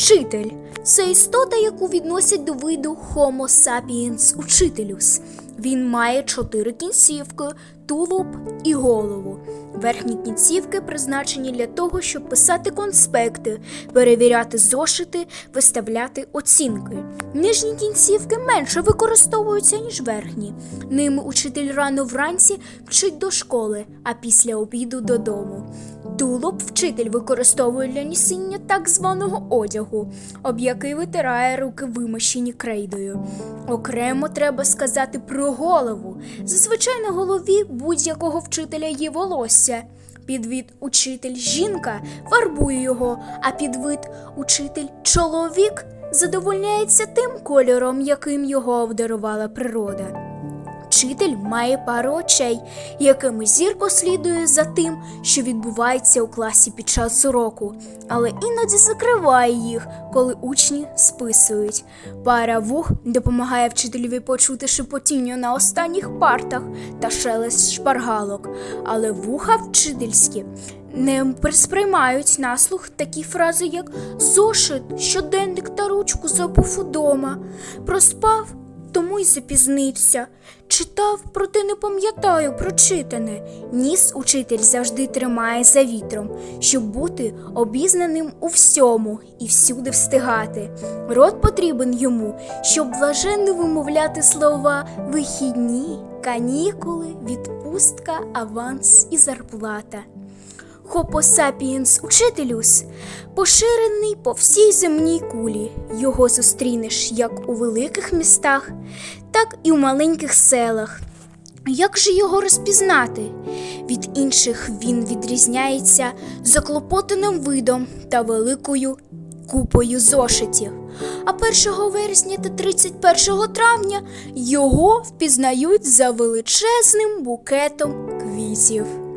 Вчитель це істота, яку відносять до виду Homo sapiens учителюс. Він має чотири кінцівки, тулуб і голову. Верхні кінцівки призначені для того, щоб писати конспекти, перевіряти зошити, виставляти оцінки. Нижні кінцівки менше використовуються, ніж верхні. Ними учитель рано вранці вчить до школи, а після обіду додому. Тулуб вчитель використовує для нісіння так званого одягу, об який витирає руки вимощені крейдою. Окремо треба сказати про голову. Зазвичай на голові будь-якого вчителя є волосся. Підвід учитель жінка фарбує його, а підвид учитель чоловік задовольняється тим кольором, яким його обдарувала природа. Вчитель має пару очей, якими зірко слідує за тим, що відбувається у класі під час уроку, але іноді закриває їх, коли учні списують. Пара вух допомагає вчителеві почути шепотіння на останніх партах та шелест шпаргалок, але вуха вчительські не сприймають на слух такі фрази, як зошит, щоденник та ручку забув удома, проспав тому й запізнився. Читав, проте не пам'ятаю прочитане. Ніс учитель завжди тримає за вітром, щоб бути обізнаним у всьому і всюди встигати. Рот потрібен йому, щоб блаженно вимовляти слова вихідні, канікули, відпустка, аванс і зарплата. Homo учителюс поширений по всій земній кулі. Його зустрінеш як у великих містах, так і у маленьких селах. Як же його розпізнати? Від інших він відрізняється заклопотаним видом та великою купою зошитів. А 1 вересня та 31 травня його впізнають за величезним букетом квітів.